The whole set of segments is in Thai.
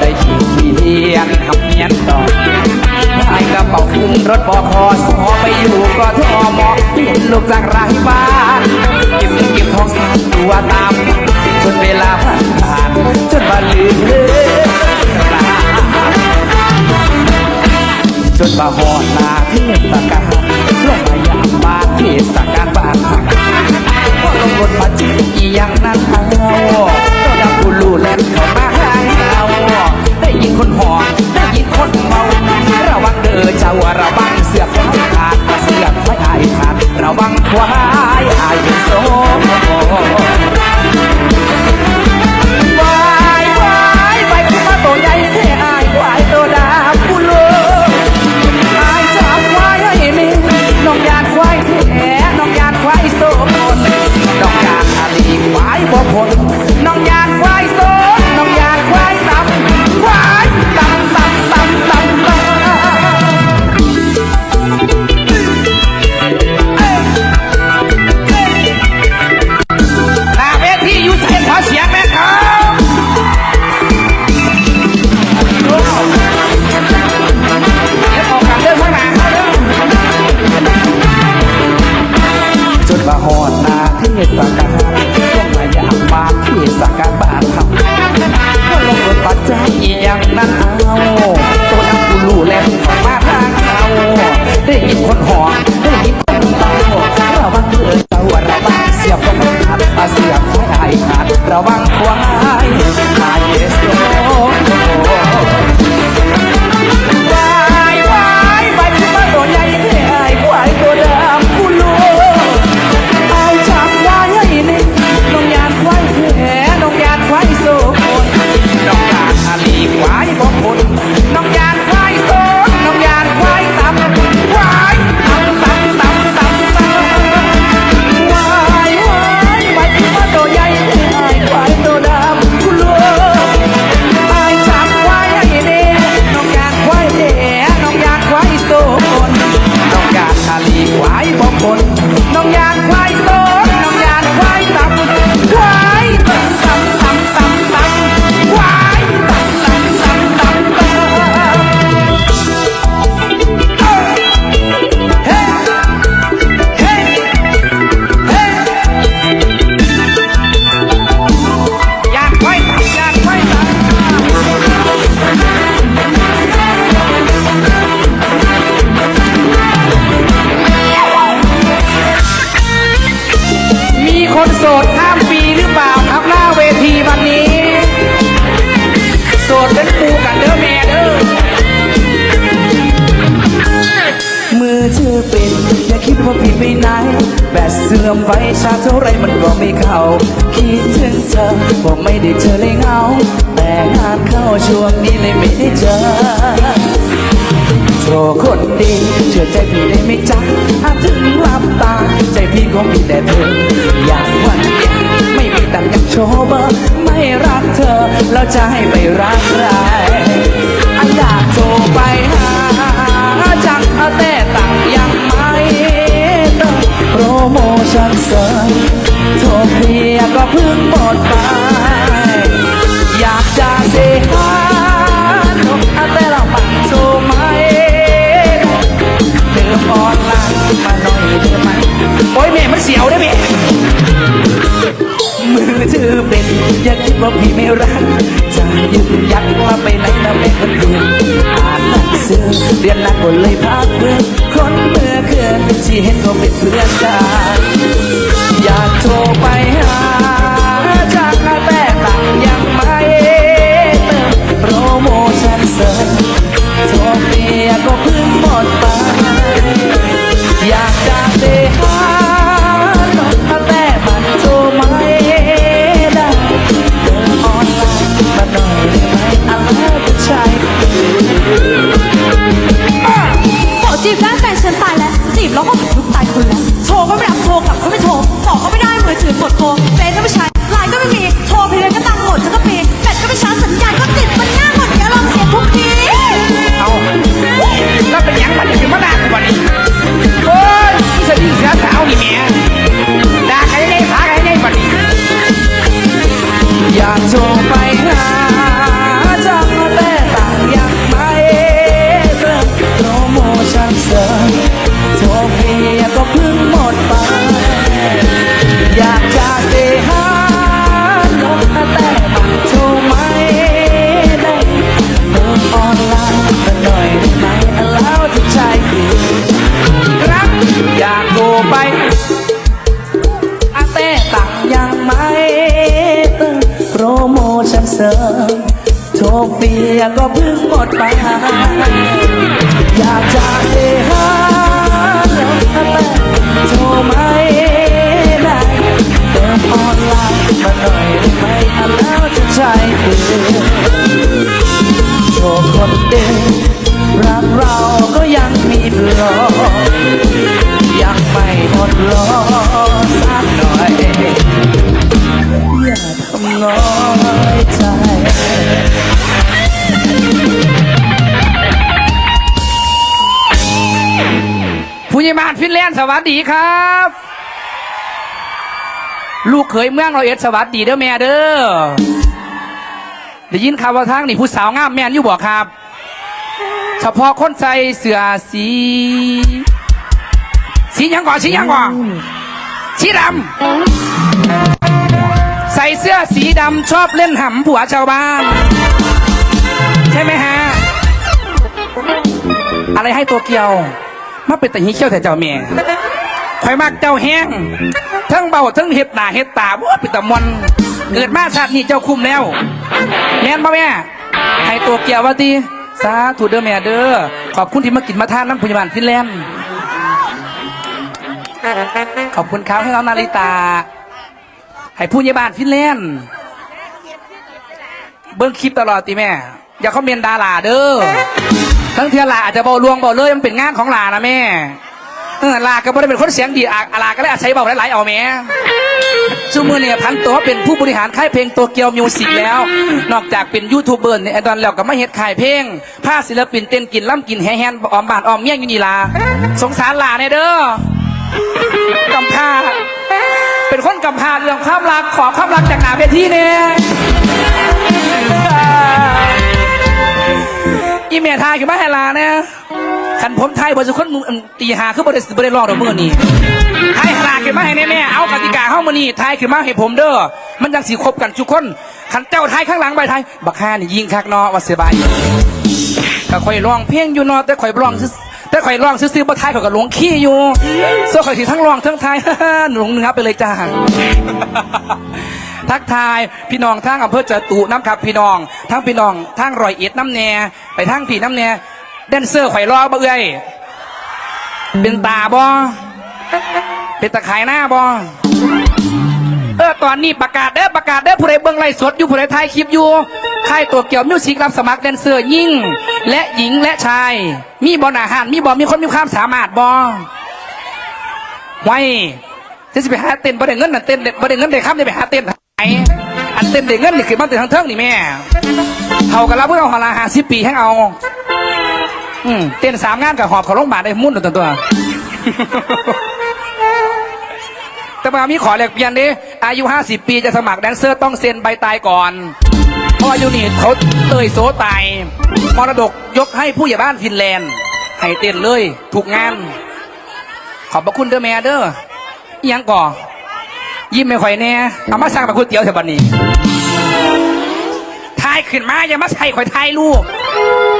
ได้ขี่เทียนทำเนียนต่อไอ้กระเป๋าขึ้นรถปอพอสอไปอยู่ก็ทอมอเห็นลูกจากไรบ้านเก็บเงินเก็บทองสามตัวตามจนเวลาผ่านผ่านจนมาลืมเลือจนมาหอดหนาเทศกาลลงมายามบานเทศกาลบ้านหักพอลงรถมาจีอีหยังนั้น ควายอายเป็นโซวายวายไปขึ้นมาตัวใหญ่เท่อายควายตัวดาบกูเลยอายจับควายให้มีน้องยานควายแท้น้องยานควายโซมนน้องยานอาลีควายบ่พลน้องยานควายโซ ระวังคว อย่ไปไหน แบตเสื่อมไปชาเท่าไรมันก็ไม่เข้า คิดถึงเธอบอกไม่ได้เจอเลยเหงา แต่งานเข้าช่วงนี้เลยไม่ได้เจอโปรคนดีเชื่อใจพี่ได้ไหมจ๊ะถ้าถึงหลับตา ใจพี่คงมีแต่เธอ อยางวันนี้ไม่มีตังค์อยากโชว์เบอร์ไม่รักเธอ แล้วจะให้ไปรักใครอยากโทรไปหาจักแต่ตังค์ยัง โปรโมชั่นเสริมโทรเพลียก็เพิ่งหมดไป อยากจะเซฮาแต่เราปังโซไม่เติมออนไลน์มาหน่อยได้ไหมโอ้ยแม่มันเสียวได้ไหมมือถือเป็นอย่าคิดว่าพี่ไม่รักจะยึกยักว่าไปไหนนะแม่คนเดียวอ่านหนังสือเรียนหนักก็เลยพักเพื่อ ที่เห็นก็เป็นเพื่อนกันอยากโทรไปหา อยากจะเซฮาแต่โทรไม่ได้เติมออนไลน์มาหน่อยได้ไหมอะแล้วจะใจเดือโชว์คนเดิมรักเราก็ยังมีปลอกยังไม่หมดรอสักหน่อยอย่าทำน้อยใจ ผู้ใหญ่บ้านฟินแลนด์สวัสดีครับ ลูกเขยเมืองเราเอ็ดสวัสดีเด้อแม่เด้อได้ยินข่าวว่าทางนี่ผู้สาวงามแม่นอยู่บ่ครับ เฉพาะคนใส่เสื้อสี สียังก่อนสียังก่อนสีดำใส่เสื้อสีดำชอบเล่นหำผัวชาวบ้าน ใช่ไหมฮะ อะไรให้ตัวเกียว มาเป็นแต่หิเขี้ยวแต่เจ้าแม่ข่อยมากเจ้าแห้งทั้งเบาทั้งเห็ดหนาเห็ดตาว่าเป็นตะมอนเกิดมาชาตินี้เจ้าคุมแล้ว แม่นป่ะแม่ให้ตัวเกียวว่าตีสาธุเด้อแม่เด้อขอบคุณที่มากินมาทานน้ำพยาบาลฟินแลนด์ขอบคุณครับให้น้องนาริตา ให้ผู้ใหญ่บ้านฟินแลนด์เบิ้งคลิปตลอดตีแม่ อย่าคอมเมนต์ดาราเด้อ ทั้งเทียลาอาจจะเบาลวงเบาเลยมันเป็นงานของลานะแม่เออลาก็ไม่ได้เป็นคนเสียงดีอาลาก็เลยอาศัยเบาหลายๆเอาแม่ชูมือเนี่ยพันตัวเป็นผู้บริหารค่ายเพลงตัวเกียวมิวสิกแล้ว นอกจากเป็นยูทูบเบอร์เนี่ยตอนแล้วก็มาเฮ็ดค่ายเพลงผ้าศิลปินเต้นกินล่ำกินแฮแฮนออมบานออมเมี่ยงอยู่นี่ลา สงสารลาเนี่ยเด้อกำพร้าเป็นคนกำพร้าเรื่องความรักขอความรักจากหนาเวทีเนี่ย อีเมียทายคือมาแฮลาเนี่ยขันผมไทยบริสุทธิ์คนตีหาคือบริสุทธิ์บริรอดดอกมือนี่ไทยฮลาคือมาให้แน่ๆเอากติกาเข้ามานี่ไทยคือมาให้ผมเด้อมันยังสีครบกันทุกคนขันเจ้าไทยข้างหลังใบไทยบักฮานี่ยิงคักนาะว่าเสียบายก็ข่อยร้องเพลงอยู่นาะแต่ข่อยร้องซื่อแต่ข่อยร้องซื่อๆบ่ไทยเขาก็หลงขี้อยู่ส่วนข่อยสิทั้งร้องทั้งไทยหลงเนื้อไปเลยจ้า ทักทายพี่น้องทั้งอำเภอจตุน้ำครับพี่น้อง ทั้งพี่น้องทั้งรอยเอ็ดน้ำแน่ไปทั้งพี่น้ำแน่แดนเซอร์ไข่อยรอบ่เอ้ยเป็นตาบ่เป็นตะขายหน้าบ่เออตอนนี้ประกาศเด้อประกาศเด้อผู้ใดเบิ่งไรสดอยู่ผู้ใดถ่ายคลิปอยู่ค่ายตัวเกี่ยวมิวสิกรับสมัครแดนเซอร์ยิ่ง และหญิงและชาย มีบอลอาหาร มีบอลมีคนมีความสามารถบ่ไว้จะสิไปหาเต้นบ่ได้เงินน่ะเต้นบ่ได้เงินได้ครับได้ไปหาเต้น อันเต้นได้เงินนี่คือมันเต้นทางเทิงนี่แม่เท่ากับเราเพิ่งเอาหาลาหาสิบปีให้เอา อืมเต้นสามงานกับหอบเขาโรงบาลได้มุ่นตัวตัว แต่มามีขอแลกเปลี่ยนดิอายุ50ปีจะสมัครแดนเซอร์ต้องเซ็นใบตายก่อนเพราะอายุนี่เขาเตยโซตาย มรดกยกให้ผู้ใหญ่บ้านฟินแลนด์ ให้เต้นเลย ถูกงาน ขอบพระคุณเด้อแม่เด้ออิหยังก่อ ยิ้มไม่ค่อยแน่เอามาสร้างมาก๋วยเตี๋ยวแถวบ้านนี้ทายขึ้นมาอย่ามาใส่ข่อยทายลูก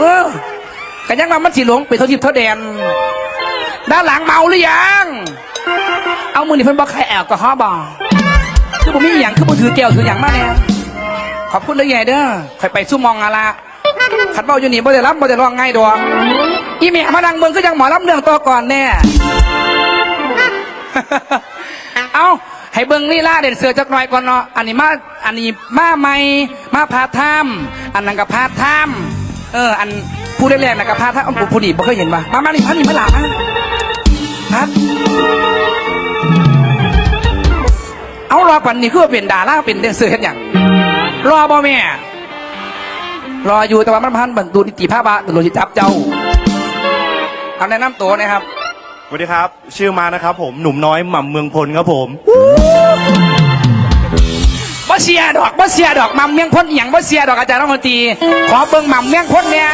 เออกันยังว่ามันสีหลงเป็นเท่าทิพย์เท่าแดนด้านหลังเมาหรือยัง เอามือนี่เพิ่นบอกใครแอลกอฮอล์บอคือผมมีอย่างคือผมถือแก้วถืออย่างมาเนี่ยขอบคุณเลยใหญ่เด้อข่อยไปสู้มมองอะละขัดเบาอยู่นี่บ่ได้รับบ่ได้ร้องง่ายดอกอีเมียมาดังเมืองก็ยังหมอรับเรื่องตัวก่อนแน่ เอา ให้เบิ้งลีลาเด่นเสือจักหน่อยก่อนเนาะอันนี้มาอันนี้มาใหม่มาพาทามอันนั้นกับพาทามเออ อันผู้แรกๆนะกับพาทามผู้ผู้ดีบ่เคยเห็นปะมามานี่พันนี่มาหลามาพัดเอารอปันนี่คือเป็นดาราเป็นเด่นเซอเห็นอย่างรอบ่แม่รออยู่แต่ว่ามันพันบันตูนิติภาพะตำรวจจับเจ้าเอาแนะนำตัวนะครับ วัสดีครับ ชื่อมานะครับผมหนุ่มน้อยหม่ำเมืองพลครับผมบ่เสียดอกบ่เสียดอกมัมเมียงพ้นอหย่างบ่เสียดอกอาจารย์รัฐมนตรีขอเบิ่งมัมเมียงพ้นเนี่ย